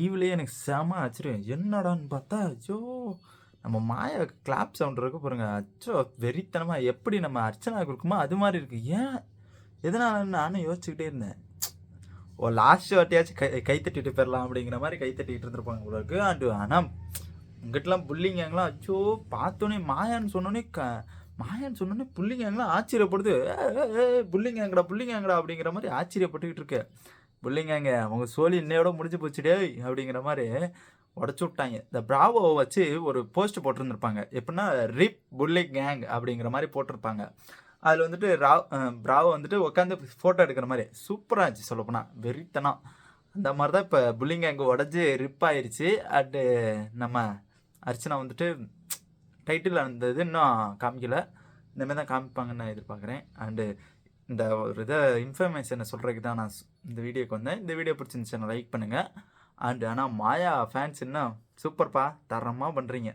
டிவிலே எனக்கு செம ஆச்சரியம். என்னடான்னு பார்த்தா ஐயோ நம்ம மாயா கிளாப் சவுண்ட் இருக்க பாருங்க. அச்சோ வெறித்தனமாக எப்படி நம்ம அர்ச்சனா கொடுக்குமோ அது மாதிரி இருக்கு. ஏன்? எதனாலன்னு நானும் யோசிச்சுக்கிட்டே இருந்தேன். ஓ லாஸ்ட் வாட்டியாச்சும் கை கை தட்டிட்டு போயிடலாம் அப்படிங்கிற மாதிரி கை தட்டிகிட்டு இருந்திருப்பாங்க உங்களுக்கு அண்டு ஆனால் உங்ககிட்டலாம் புள்ளிங்கெல்லாம் அச்சோ பார்த்தோன்னே மாயான்னு சொன்னோன்னே க மாயான்னு சொன்னோன்னே புள்ளிங்கலாம் ஆச்சரியப்படுது. புள்ளிங்கங்கடா புள்ளிங்கங்கடா அப்படிங்கிற மாதிரி ஆச்சரியப்பட்டுக்கிட்டு இருக்கு பிள்ளைங்க அவங்க சோழி இன்னையோட முடிஞ்சு போச்சுடே அப்படிங்கிற மாதிரி உடச்சி விட்டாங்க. இந்த பிராவோவை வச்சு ஒரு போஸ்ட் போட்டிருந்துருப்பாங்க. எப்படின்னா ரிப் புல்லி கேங் அப்படிங்கிற மாதிரி போட்டிருப்பாங்க. அதில் வந்துட்டு ராவ் பிராவோ வந்துட்டு உட்காந்து ஃபோட்டோ எடுக்கிற மாதிரி. சூப்பராக இருந்துச்சு சொல்லப்போனால் வெறித்தனம். அந்த மாதிரி தான் இப்போ புல்லிங் கேங் உடஞ்சி ரிப் ஆயிடுச்சு அண்டு நம்ம அர்ச்சனா வந்துட்டு டைட்டில் இருந்தது இன்னும் காமிக்கல. இந்தமாரி தான் காமிப்பாங்கன்னு நான் எதிர்பார்க்குறேன். அண்டு இந்த ஒரு இதை இன்ஃபர்மேஷனை சொல்கிறதுக்கு தான் நான் இந்த வீடியோக்கு வந்தேன். இந்த வீடியோ பிடிச்சிருந்துச்சுன்னா லைக் பண்ணுங்கள் அண்ட் ஆனால் மாயா ஃபேன்ஸ் என்ன சூப்பர்ப்பா தரமாக பண்ணுறீங்க